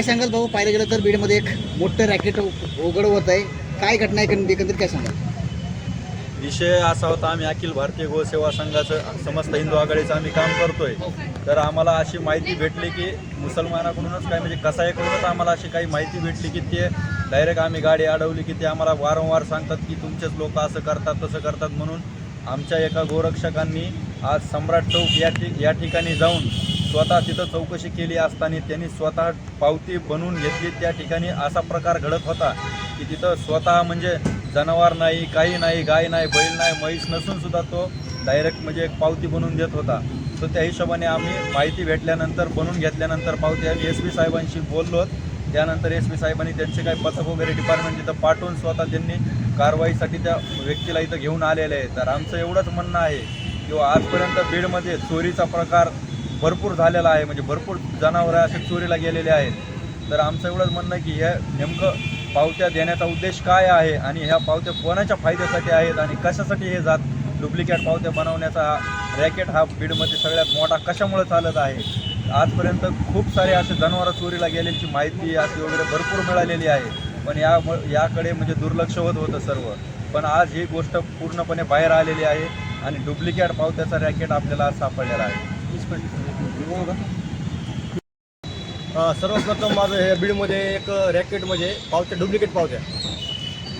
काय सांगाल भाऊ? पाहिलं गेलं तर बीडमध्ये एक मोठं रॅकेट उघड होत आहे. काय घटना आहे? एकंदरीत काय सांगाल? विषय असा होता आम्ही अखिल भारतीय गोसेवा संघाचं समस्त हिंदू आघाडीचं आम्ही काम करतोय. तर आम्हाला अशी माहिती भेटली की मुसलमानाकडूनच काय म्हणजे कसाईकडूनच आम्हाला अशी काही माहिती भेटली की ते डायरेक्ट आम्ही गाडी अडवली की ते आम्हाला वारंवार सांगतात की तुमचेच लोक असं करतात तसं करतात म्हणून आमच्या एका गोरक्षकांनी आज सम्राट चौक या ठिक या ठिकाणी जाऊन स्वतः तिथं चौकशी केली असताना त्यांनी स्वतः पावती बनवून घेतली. त्या ठिकाणी असा प्रकार घडत होता की तिथं स्वतः म्हणजे जनावर नाही काही नाही गाय नाही बैल नाही म्हैस नसून सुद्धा तो डायरेक्ट म्हणजे एक पावती बनवून देत होता. तर त्या हिशोबाने आम्ही माहिती भेटल्यानंतर बनवून घेतल्यानंतर पावती आम्ही एस पी साहेबांशी बोललो. त्यानंतर एस पी साहेबांनी त्यांचे काही पथक वगैरे डिपार्टमेंट तिथं पाठवून स्वतः त्यांनी कारवाईसाठी त्या व्यक्तीला इथं घेऊन आलेले आहे. तर आमचं एवढंच म्हणणं आहे किंवा हो, आजपर्यंत बीडमध्ये चोरीचा प्रकार भरपूर झालेला आहे. म्हणजे भरपूर जनावरं असे चोरीला गेलेले आहेत. तर आमचं एवढंच म्हणणं की हे नेमकं पावत्या देण्याचा उद्देश काय आहे आणि ह्या पावत्या कोणाच्या फायद्यासाठी आहेत आणि कशासाठी हे जात? डुप्लिकेट पावत्या बनवण्याचा हा रॅकेट हा बीडमध्ये सगळ्यात मोठा कशामुळे चालत आहे? आजपर्यंत खूप सारे असे जनावरं चोरीला गेल्याची माहिती अशी वगैरे भरपूर मिळालेली आहे. पण या याकडे म्हणजे दुर्लक्ष होत होतं सर्व. पण आज ही गोष्ट पूर्णपणे बाहेर आलेली आहे आणि डुप्लिकेट पावत्याचा रॅकेट आपल्याला आज सापडलेला आहे. हो सर्वप्रथम माझं हे बीडमध्ये एक रॅकेट म्हणजे पावत्या डुप्लिकेट पावत्या.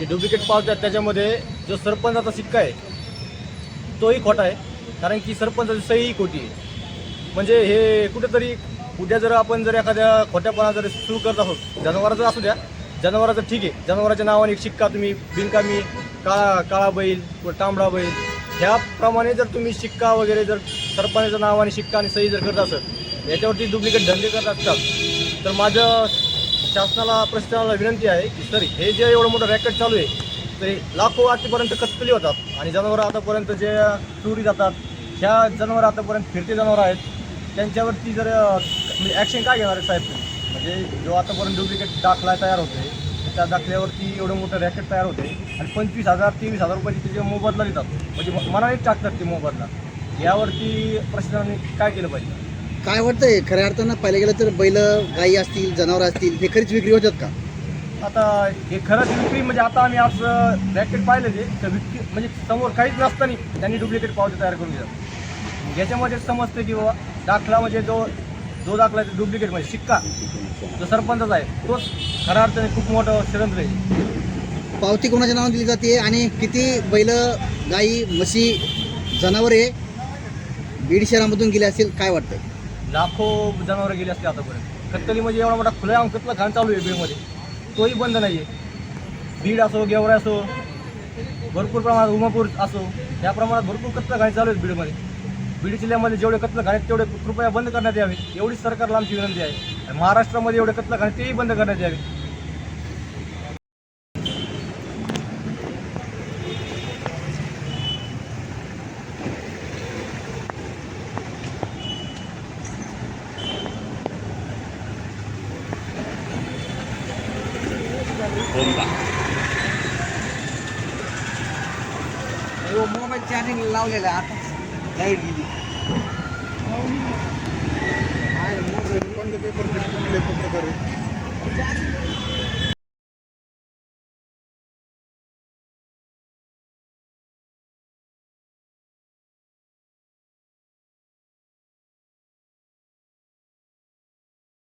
ते डुप्लिकेट पावत्या त्याच्यामध्ये जो सरपंचाचा सिक्का आहे तोही खोटा आहे. कारण की सरपंचाची सही खोटी आहे. म्हणजे हे कुठेतरी उद्या जर आपण जर एखाद्या खोट्यापणा जर सुरू करत आहोत जनावराचं असू द्या जनावराचं ठीक आहे जनावराच्या नावाने एक शिक्का तुम्ही बिनकामी काळा काळा बैल किंवा तांबडा बैल ह्याप्रमाणे जर तुम्ही शिक्का वगैरे जर सरपंचाच्या नावाने शिक्का आणि सही जर करत असेल याच्यावरती डुप्लिकेट धंदे करत असतात. तर माझं शासनाला प्रशासनाला विनंती आहे की सर हे जे एवढं मोठं रॅकेट चालू आहे तरी लाखो आतापर्यंत कत्तली होतात आणि जनावरं आतापर्यंत जे चोरी जातात ह्या जनावरं आतापर्यंत फिरते जनावरं आहेत त्यांच्यावरती जर म्हणजे ॲक्शन काय घेणार आहे साहेब म्हणजे जो आतापर्यंत डुप्लिकेट दाखला तयार होते त्या दाखल्यावरती एवढं मोठं रॅकेट तयार होते. आणि पंचवीस हजार तेवीस हजार रुपयाचे त्याचे मोबदला देतात म्हणजे मनानेच टाकतात ते मोबदला. यावरती प्रशासनाने काय केलं पाहिजे? काय वाटतंय? खऱ्या अर्थानं पाहिलं गेलं तर बैल गायी असतील जनावरं असतील हे खरीच विक्री होतात का? आता हे खरंच विक्री म्हणजे आता आम्ही आज रॅकेट पाहिलं ते तर विक्री म्हणजे समोर काहीच नसताना त्यांनी डुप्लिकेट पावती तयार करून दिला याच्यामध्ये समजतं की बाबा दाखला म्हणजे जो जो दाखला आहे डुप्लिकेट म्हणजे शिक्का. जो सरपंचाचा आहे तोच खऱ्या अर्थाने खूप मोठं षडयंत्र आहे. पावती कोणाच्या नावाने दिली जाते आणि किती बैल गाई म्हशी जनावरे बीड शहरामधून गेले असतील काय वाटतंय? लाखो जनावरं गेली असते आतापर्यंत. कत्तली म्हणजे एवढा मोठा खुला कत्तला घाण चालू आहे बीडमध्ये तोही बंद नाही आहे बीड असो गेवरा असो भरपूर प्रमाणात उमापूर असो या प्रमाणात भरपूर कत्तल घाणी चालू आहेत बीडमध्ये बीड जिल्ह्यामध्ये जेवढे कत्तल घाण तेवढे कृपया बंद करण्यात यावे एवढी सरकारला आमची विनंती आहे. महाराष्ट्रामध्ये एवढे कत्तल घाण तेही बंद करण्यात यावे. हो, मोबाईल चार्जिंग लावलेला आता. लाइट गेली